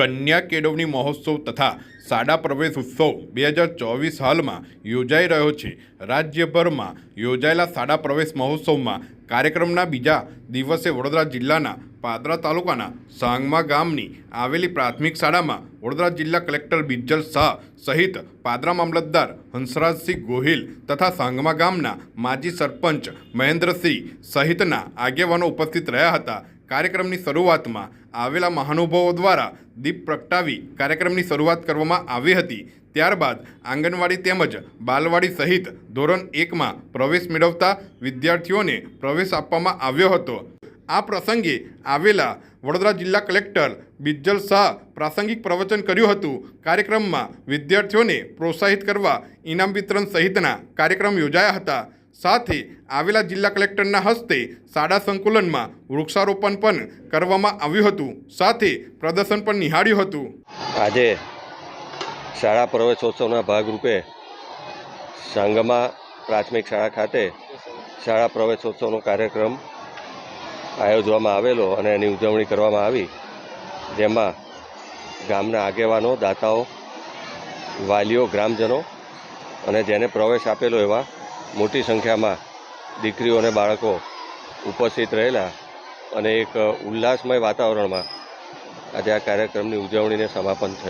કન્યા કેળવણી મહોત્સવ તથા સાડા પ્રવેશ ઉત્સવ બે હજાર ચોવીસ હાલમાં યોજાઈ રહ્યો છે. રાજ્યભરમાં યોજાયેલા સાડા પ્રવેશ મહોત્સવમાં કાર્યક્રમના બીજા દિવસે વડોદરા જિલ્લાના પાદરા તાલુકાના સાંગમા ગામની આવેલી પ્રાથમિક શાળામાં વડોદરા જિલ્લા કલેક્ટર બિજ્જલ શાહ સહિત પાદરા મામલતદાર હંસરાજસિંહ ગોહિલ તથા સાંગમા ગામના માજી સરપંચ મહેન્દ્રસિંહ સહિતના આગેવાનો ઉપસ્થિત રહ્યા હતા. કાર્યક્રમની શરૂઆતમાં આવેલા મહાનુભાવો દ્વારા દીપ પ્રગટાવી કાર્યક્રમની શરૂઆત કરવામાં આવી હતી. ત્યારબાદ આંગણવાડી તેમજ બાલવાડી સહિત ધોરણ એકમાં પ્રવેશ મેળવતા વિદ્યાર્થીઓને પ્રવેશ આપવામાં આવ્યો હતો. આ પ્રસંગે આવેલા વડોદરા જિલ્લા કલેક્ટર બિજ્જલ શાહ પ્રાસંગિક પ્રવચન કર્યું હતું. કાર્યક્રમમાં વિદ્યાર્થીઓને પ્રોત્સાહિત કરવા ઇનામ વિતરણ સહિતના કાર્યક્રમ યોજાયા હતા. સાથે આવેલા જિલ્લા કલેક્ટરના હસ્તે શાળા સંકુલનમાં વૃક્ષારોપણ પણ કરવામાં આવ્યું હતું. સાથે પ્રદર્શન પણ નિહાળ્યું હતું. આજે શાળા પ્રવેશોત્સવના ભાગરૂપે સાંગમા પ્રાથમિક શાળા ખાતે શાળા પ્રવેશોત્સવનો કાર્યક્રમ આયોજવામાં આવેલો અને એની ઉજવણી કરવામાં આવી. જેમાં ગામના આગેવાનો, દાતાઓ, વાલીઓ, ગ્રામજનો અને જેને પ્રવેશ આપેલો એવા મોટી સંખ્યામાં દીકરીઓ અને બાળકો ઉપસ્થિત રહેલા અને એક ઉલ્લાસમય વાતાવરણમાં આજે આ કાર્યક્રમની ઉજવણીને સમાપન થયેલ